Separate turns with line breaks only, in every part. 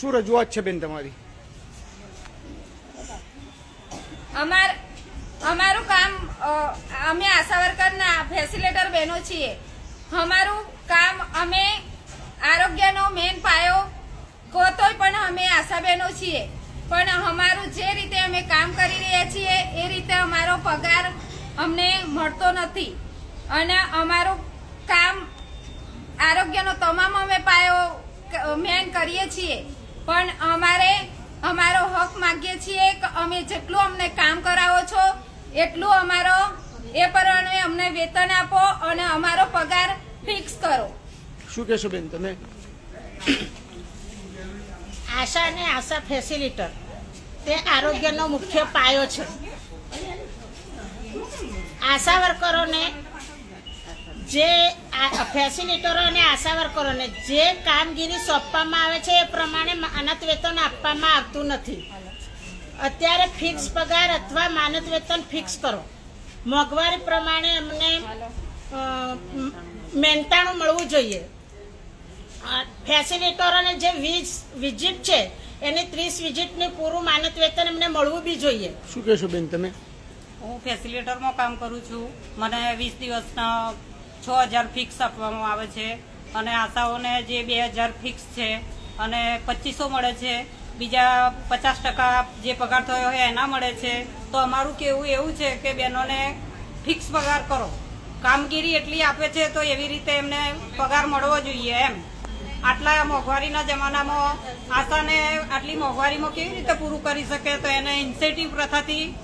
શું રજૂઆત છે બેન તમારી?
અમાર અમારું કામ અમે આશા વર્કરના ફેસિલેટર બહેનો છીએ. અમારું કામ અમે આરોગ્યનો મેન પાયો કોતોય પણ અમે આશા બહેનો છીએ. પણ અમારું જે રીતે અમે કામ કરી રહ્યા છીએ, એ રીતે અમારો પગાર અમને મળતો નથી. અને અમારું કામ આરોગ્યનો તમામ અમે પાયો મેન કરીએ છીએ. પણ અમારે અમારો હક માગીએ છીએ કે અમે જેટલું અમને કામ કરાવો છો એટલું અમારો એ પ્રમાણે અમને વેતન આપો અને અમારો પગાર ફિક્સ કરો.
શું કહેશો બેન તમે?
આશા અને આશા ફેસિલિટર તે આરોગ્યનો મુખ્ય પાયો છે. આશા વર્કરોને જે આ ફેસિલિટરો અને આશા વર્કરોને જે કામગીરી સોંપવામાં આવે છે એ પ્રમાણે માનદ વેતન આપવામાં આવતું નથી. અત્યારે ફિક્સ પગાર અથવા માનદ વેતન ફિક્સ કરો. મોંઘવારી પ્રમાણે અમને મહેનતાણું મળવું જોઈએ. ફેસિલિટરોને જે વીસ વિઝિટ છે એની ત્રીસ વિઝિટની પૂરું માનદ વેતન એમને મળવું બી જોઈએ.
શું કહેશો બેન તમે?
હું ફેસિલિટરમાં કામ કરું છું. મને વીસ દિવસના છ હજાર ફિક્સ આપવામાં આવે છે. અને આશાઓને જે બે હજાર ફિક્સ છે અને પચીસો મળે છે. બીજા પચાસ ટકા જે પગાર થયો હોય એના મળે છે. તો અમારું કેવું એવું છે કે બહેનોને ફિક્સ પગાર કરો. કામગીરી એટલી આપે છે તો એવી રીતે એમને પગાર મળવો જોઈએ એમ. આટલા મોંઘવારીના જમાનામાં આશાને આટલી મોંઘવારીમાં કેવી રીતે પૂરું કરી શકે? તો એને ઇન્સેન્ટિવ પ્રથાથી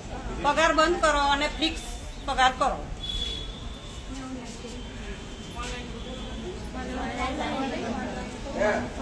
પગાર બંધ કરો અને ફિક્સ પગાર કરો. Yeah.